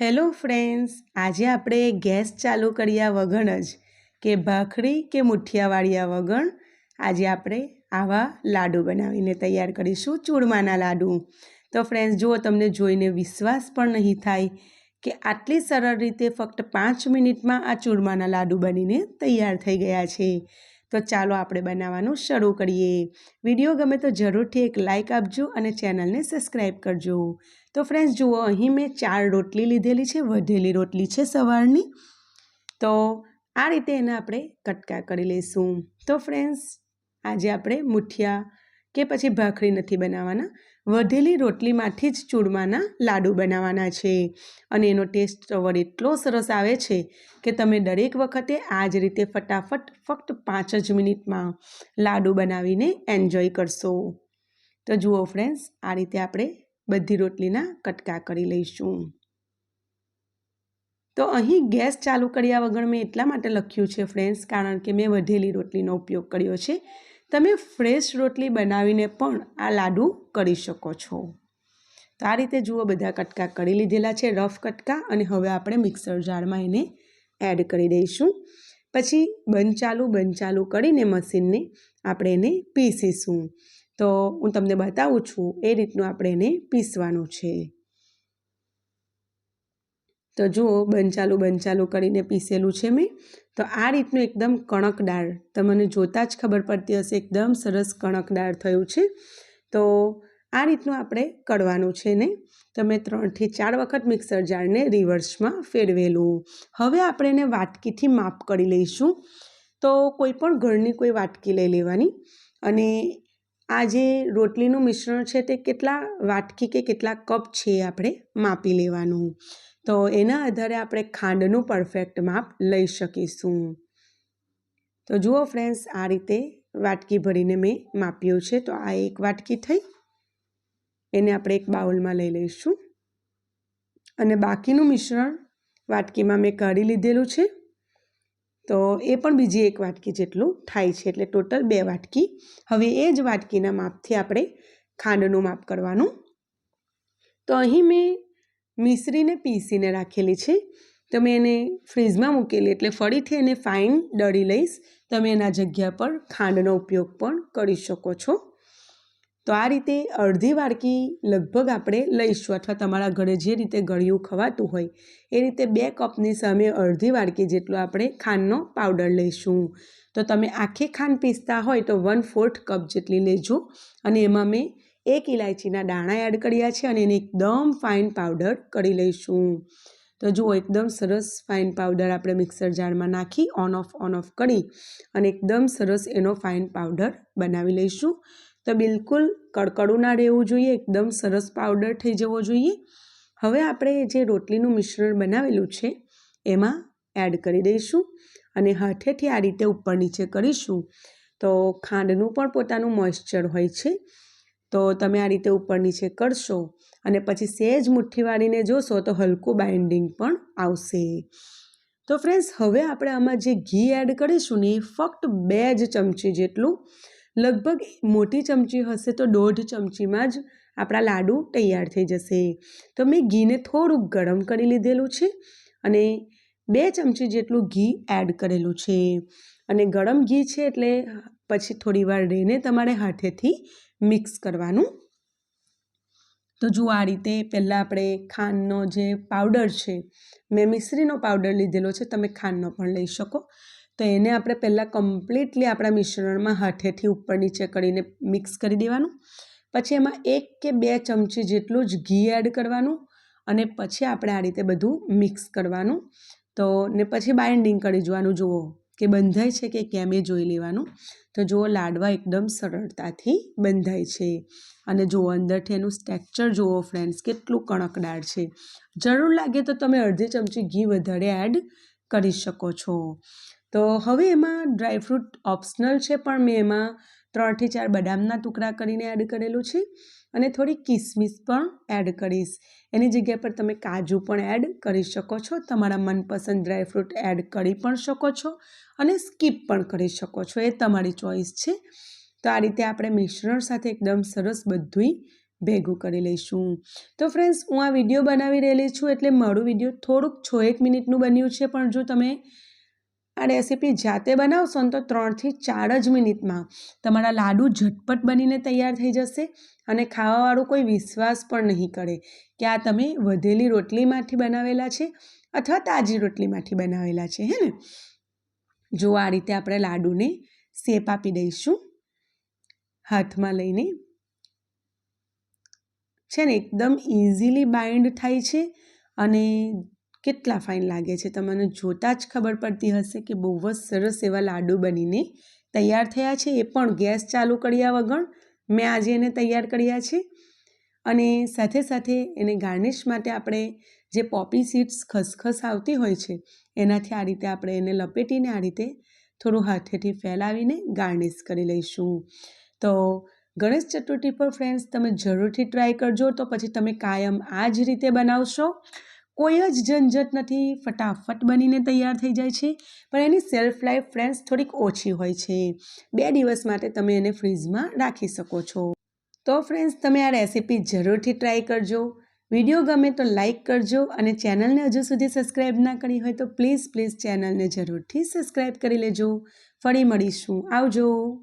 Hello friends, આજે આપણે gas ચાલુ કર્યા વગર જ કે ભાખરી કે મુઠિયાવાળિયા વગર આજે આપણે આવા લાડુ બનાવીને તૈયાર કરીશું, ચૂરમાના લાડુ. તો ફ્રેન્ડ્સ, જુઓ તમને જોઈને વિશ્વાસ પણ નહીં થાય કે આટલી સરળ રીતે ફક્ત પાંચ મિનિટમાં આ ચૂરમાના લાડુ બનીને તૈયાર થઈ ગયા છે. તો ચાલો આપણે બનાવવાનું શરૂ કરીએ. વીડિયો ગમે તો જરૂરથી એક લાઇક આપજો અને ચેનલને સબસ્ક્રાઈબ કરજો. તો ફ્રેન્ડ્સ જુઓ, અહીં મેં ચાર રોટલી લીધેલી છે, વધેલી રોટલી છે સવારની. તો આ રીતે એને આપણે કટકા કરી લઈશું. તો ફ્રેન્ડ્સ આજે આપણે મુઠિયા કે પછી ભાખરી નથી બનાવવાના? વધેલી રોટલીમાંથી જ ચૂરમાના લાડુ બનાવવાના છે. અને એનો ટેસ્ટ વળી એટલો સરસ આવે છે કે તમે દરેક વખતે આ જ રીતે ફટાફટ ફક્ત પાંચ જ મિનિટમાં લાડુ બનાવીને એન્જોય કરશો. તો જુઓ ફ્રેન્ડ્સ આ રીતે આપણે બધી રોટલીના કટકા કરી લઈશું. તો અહીં ગેસ ચાલુ કર્યા વગર મેં એટલા માટે લખ્યું છે ફ્રેન્ડ્સ કારણ કે મેં વધેલી રોટલીનો ઉપયોગ કર્યો છે. તમે ફ્રેશ રોટલી બનાવીને પણ આ લાડુ કરી શકો છો. તો આ રીતે જુઓ બધા કટકા કરી લીધેલા છે, રફ કટકા, અને હવે આપણે મિક્સર જારમાં એને એડ કરી દઈશું. પછી બંધ ચાલુ બંધ ચાલુ કરીને મશીનને આપણે એને પીસીશું. તો હું તમને બતાવું છું એ રીતનું આપણે એને પીસવાનું છે. તો જુઓ બંચાલુ બંચાલુ કરીને પીસેલું છે મેં, તો આ રીતનું એકદમ કણકદાળ તમને જોતાં જ ખબર પડતી હશે, એકદમ સરસ કણકદાળ થયું છે. તો આ રીતનું આપણે કરવાનું છે ને? તમે ત્રણથી ચાર વખત મિક્સર જારને રિવર્સમાં ફેરવેલું. હવે આપણે એને વાટકીથી માપ કરી લઈશું. તો કોઈ પણ ઘરની કોઈ વાટકી લઈ લેવાની. અને આ જે રોટલીનું મિશ્રણ છે તે કેટલા વાટકી કે કેટલા કપ છે આપણે માપી લેવાનું. તો એના આધારે આપણે ખાંડનું પરફેક્ટ માપ લઈ શકીશું. તો જુઓ ફ્રેન્ડ્સ આ રીતે વાટકી ભરીને મેં માપ્યું છે. તો આ એક વાટકી થઈ. એને આપણે એક બાઉલમાં લઈ લઈશું. અને બાકીનું મિશ્રણ વાટકીમાં મેં કાઢી લીધેલું છે. તો એ પણ બીજી એક વાટકી જેટલું થાય છે. એટલે ટોટલ બે વાટકી. હવે એ જ વાટકીના માપથી આપણે ખાંડનું માપ કરવાનું. તો અહીં મેં મિશ્રીને પીસીને રાખેલી છે. તમે એને ફ્રીઝમાં મૂકેલી, એટલે ફરીથી એને ફાઇન દળી લઈશ. તમે એના જગ્યા પર ખાંડનો ઉપયોગ પણ કરી શકો છો. તો આ રીતે અડધી વાડકી લગભગ આપણે લઈશું, અથવા તમારા ઘરે જે રીતે ગળ્યું ખવાતું હોય, એ રીતે બે કપની સામે અડધી વાડકી જેટલો આપણે ખાંડનો પાવડર લઈશું. તો તમે આખી ખાંડ પીસતા હોય તો વન ફોર્થ કપ જેટલી લેજો. અને એમાં મેં એક ઇલાયચીના દાણા એડ કર્યા છે અને એને એકદમ ફાઇન પાવડર કરી લઈશું. તો જુઓ, એકદમ સરસ ફાઇન પાવડર આપણે મિક્સર જારમાં નાખી ઓન ઓફ ઓન ઓફ કરી અને એકદમ સરસ એનો ફાઇન પાવડર બનાવી લઈશું. તો બિલકુલ કડકડું ના રહેવું જોઈએ, એકદમ સરસ પાવડર થઈ જવો જોઈએ. હવે આપણે જે રોટલીનું મિશ્રણ બનાવેલું છે, એમાં એડ કરી દઈશું અને હાથેથી આ રીતે ઉપર નીચે કરીશું. તો ખાંડનું પણ પોતાનું મોઇશ્ચર હોય છે. તો તમે આ રીતે ઉપર નીચે કરશો અને પછી સહેજ મુઠ્ઠી વાળીને જોશો તો હલકું બાઇન્ડિંગ પણ આવશે. તો ફ્રેન્ડ્સ, હવે આપણે આમાં જે ઘી એડ કરીશું ને એ ફક્ત બે જ ચમચી જેટલું, લગભગ મોટી ચમચી હશે તો દોઢ ચમચીમાં જ આપણા લાડુ તૈયાર થઈ જશે. તો મેં ઘીને થોડુંક ગરમ કરી લીધેલું છે અને બે ચમચી જેટલું ઘી એડ કરેલું છે. અને ગરમ ઘી છે એટલે પછી થોડી વાર રહીને તમારે હાથેથી મિક્સ કરવાનું. તો જુઓ આ રીતે પહેલાં આપણે ખાંડનો જે પાવડર છે, મેં મિશ્રીનો પાવડર લીધેલો છે, તમે ખાંડનો પણ લઈ શકો. તો એને આપણે પહેલાં કમ્પ્લીટલી આપણા મિશ્રણમાં હાથેથી ઉપર નીચે કરીને મિક્સ કરી દેવાનું. પછી એમાં એક કે બે ચમચી જેટલું જ ઘી એડ કરવાનું અને પછી આપણે આ રીતે બધું મિક્સ કરવાનું. તો ને પછી બાઇન્ડિંગ કરી જોવાનું, જુઓ. કે બંધાય છે કે કેમ એ જોઈ લેવાનું? તો જુઓ, લાડવા એકદમ સરળતાથી બંધાય છે. અને જુઓ, અંદરથી એનું સ્ટેક્ચર જુઓ ફ્રેન્ડ્સ કેટલું કણકદાર છે. જરૂર લાગે તો તમે અડધી ચમચી ઘી વધારે એડ કરી શકો છો. તો હવે એમાં ડ્રાયફ્રૂટ ઓપ્શનલ છે, પણ મેં એમાં ત્રણથી ચાર બદામના ટુકડા કરીને એડ કરેલું છે. અને થોડી કિસમિસ પણ એડ કરીશ. એની જગ્યા પર તમે કાજુ પણ એડ કરી શકો છો, તમારા મનપસંદ ડ્રાયફ્રૂટ એડ કરી પણ શકો છો અને સ્કીપ પણ કરી શકો છો, એ તમારી ચોઈસ છે. તો આ રીતે આપણે મિશ્રણ સાથે એકદમ સરસ બધુંય ભેગું કરી લઈશું. તો ફ્રેન્ડ્સ, હું આ વીડિયો બનાવી રહેલી છું એટલે મારું વીડિયો થોડુંક છ એક મિનિટનું બન્યું છે, પણ જો તમે આ રેસીપી જાતે બનાવશો ને તો ત્રણથી ચાર જ મિનિટમાં તમારા લાડુ ઝટપટ બનીને તૈયાર થઈ જશે અને ખાવાવાળું કોઈ વિશ્વાસ પણ નહીં કરે કે આ તમે વધેલી રોટલીમાંથી બનાવેલા છે અથવા તાજી રોટલીમાંથી બનાવેલા છે, હે ને? જો આ રીતે આપણે લાડુને શેપ આપી દઈશું, હાથમાં લઈને છે ને, એકદમ ઇઝીલી બાઇન્ડ થાય છે અને કેટલા ફાઇન લાગે છે? તમને જોતાં જ ખબર પડતી હશે કે બહુ જ સરસ એવા લાડુ બનીને તૈયાર થયા છે. એ પણ ગેસ ચાલુ કર્યા વગર મેં આજે એને તૈયાર કર્યા છે. અને સાથે સાથે એને ગાર્નિશ માટે આપણે જે પોપી સીડ્સ ખસખસ આવતી હોય છે, એનાથી આ રીતે આપણે એને લપેટીને આ રીતે થોડું હાથેથી ફેલાવીને ગાર્નિશ કરી લઈશું. તો ગણેશ ચતુર્થી પર ફ્રેન્ડ્સ તમે જરૂરથી ટ્રાય કરજો. તો પછી તમે કાયમ આ જ રીતે બનાવશો. કોઈ જ ઝંઝટ નથી, ફટાફટ બનીને તૈયાર થઈ જાય છે, પણ એની સેલ્ફ લાઈફ ફ્રેન્ડ્સ થોડીક ઓછી હોય છે. બે દિવસ માટે તમે એને ફ્રીઝમાં રાખી શકો છો. તો ફ્રેન્ડ્સ તમે આ રેસીપી જરૂરથી ટ્રાય કરજો. વીડિયો ગમે તો લાઈક કરજો અને ચેનલને હજુ સુધી સબસ્ક્રાઈબ ના કરી હોય તો પ્લીઝ પ્લીઝ ચેનલને જરૂરથી સબસ્ક્રાઈબ કરી લેજો. ફરી મળીશું. આવજો.